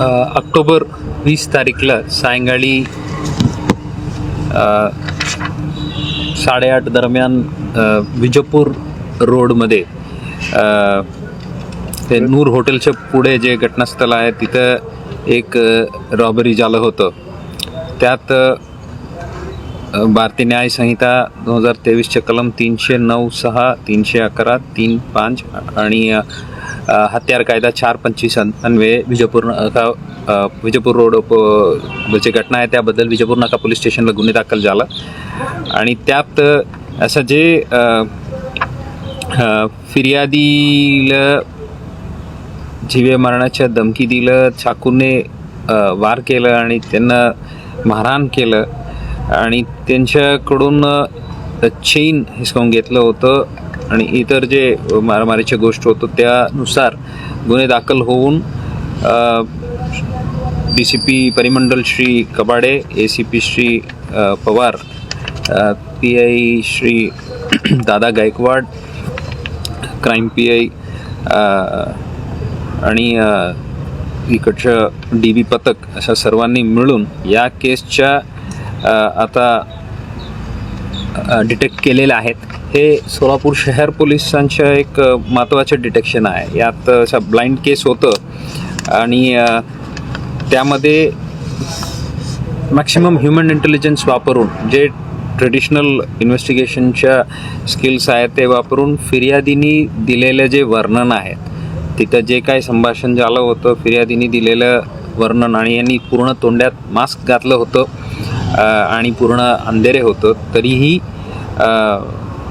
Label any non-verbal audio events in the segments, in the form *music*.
October वीस तारीखला सायंकाळी साडेआठ दरम्यान विजयपूर रोडमध्ये ते नूर हॉटेलच्या पुढे जे घटनास्थळ आहे तिथं एक रॉबरी झालं होतं. त्यात भारतीय न्याय संहिता दोन हजार तेवीसचे कलम तीनशे नऊ सहा तीनशे अकरा तीन पाच आणि हत्यार कायदा चार पंचवीस अन्वये विजयपूर नाका विजयपूर रोड जे घटना आहे त्याबद्दल विजयपूर नाका पोलीस स्टेशनला गुन्हे दाखल झाला. आणि त्यात असं जे फिर्यादीला जीवे मारण्याच्या धमकी दिलं चाकूने वार केलं आणि त्यांना मारहाण केलं आणि त्यांच्याकडून चेन हिसकावून घेतलं होतं. आणि इतर जे मारामारीच्या गोष्ट होतं त्यानुसार गुन्हे दाखल होऊन डी सी पी परिमंडल Shri Kabade A C P Shri Pawar P I Shri *clears throat* Dada Gaikwad crime P I आणि इकडचं डी बी पथक अशा सर्वांनी मिळून या केसच्या आता डिटेक्ट केलेल्या आहेत. हे सोलापूर शहर पोलिसांचं एक महत्त्वाचं डिटेक्शन आहे. यात असं ब्लाइंड केस होतं आणि त्यामध्ये मॅक्सिमम ह्युमन इंटेलिजन्स वापरून जे ट्रेडिशनल इन्व्हेस्टिगेशनच्या स्किल्स आहेत ते वापरून फिर्यादीनी दिलेलं जे वर्णन आहे तिथं जे काही संभाषण झालं होतं फिर्यादीनी दिलेलं वर्णन आणि यांनी पूर्ण तोंड्यात मास्क घातलं होतं आणि पूर्ण अंधेरे होतं तरीही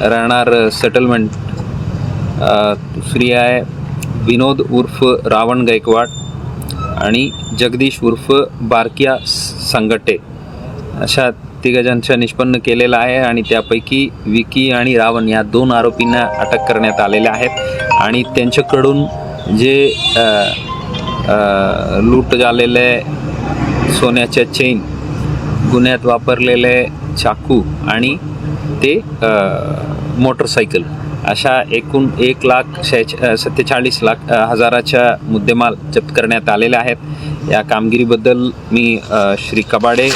राहणार सेटलमेंट दुसरी आहे. विनोद उर्फ रावण गायकवाड आणि जगदीश उर्फ बारकिया संगटे. अशा तिघजणांच्या निष्पन्न केलेलं आहे आणि त्यापैकी विकी आणि रावण या दोन आरोपींना अटक करण्यात आलेल्या आहेत. आणि त्यांच्याकडून जे लूट झालेले सोन्याच्या चेन गुन्ह्यात वापरलेले चाकू आणि ते मोटरसायकल. अशा एकूण एक लाख शेहेच सत्तेचाळीस लाख हजाराच्या मुद्देमाल जप्त करण्यात आलेल्या आहेत. या कामगिरीबद्दल मी Shri Kabade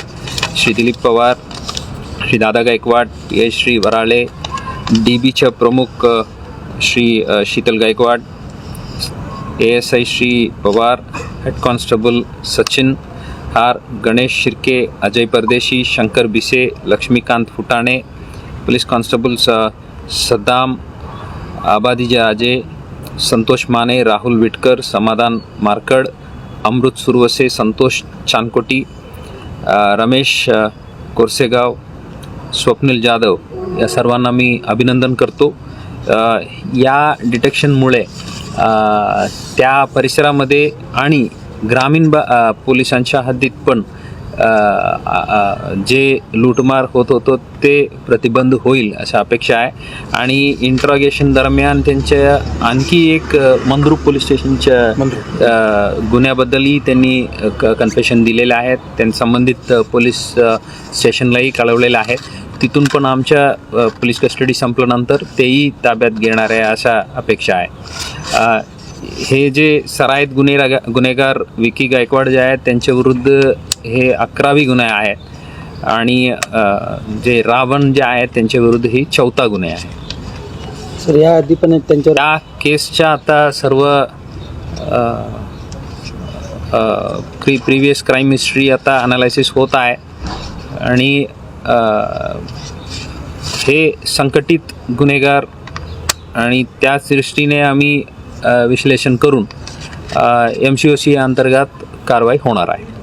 Shri Dilip Pawar Shri Dada Gaikwad P S Shri Varale D बीच्या प्रमुख Shri Sheetal Gaikwad A S I Shri Pawar head constable Sachin हार गणेश शिर्के अजय परदेशी शंकर बिसे लक्ष्मीकांत फुटाणे पोलीस कॉन्स्टेबल स सद्दाम आबादीजा आजे संतोष माने राहुल विटकर समाधान मारकड अमृत सुरवसे संतोष चानकोटी रमेश कोरसेगाव स्वप्नील जाधव या सर्वांना मी अभिनंदन करतो. या डिटेक्शनमुळे त्या परिसरामध्ये आणि ग्रामीण बा पोलिसांच्या हद्दीत पण जे लूटमार होत होतं ते प्रतिबंध होईल अशा अपेक्षा आहे. आणि इंट्रॉगेशन दरम्यान त्यांच्या आणखी एक मंद्रुप पोलीस स्टेशनच्या गुन्ह्याबद्दलही त्यांनी क कन्फेशन दिलेले आहेत. त्यांनी संबंधित पोलीस स्टेशनलाही कळवलेलं आहे तिथून पण आमच्या पोलीस कस्टडी संपल्यानंतर तेही ताब्यात घेणार आहे अशा अपेक्षा आहे. हे जे सराईत गुन्हे गुन्हेगार विकी गायकवाड जे आहेत त्यांच्या विरुद्ध हे अकरावी गुन्हे आहेत. आणि जे रावण जे आहेत त्यांच्या विरुद्ध ही चौथा गुन्हे आहे. सर या आधी पण त्यांच्यावर त्या केसच्या आता सर्व प्री प्रिव्हियस क्राईम हिस्ट्री आता अनालायसिस होत आहे. आणि हे संकटित गुन्हेगार आणि त्याच दृष्टीने आम्ही विश्लेषण करून एम सी ओ सी अंतर्गत कारवाई होणार आहे.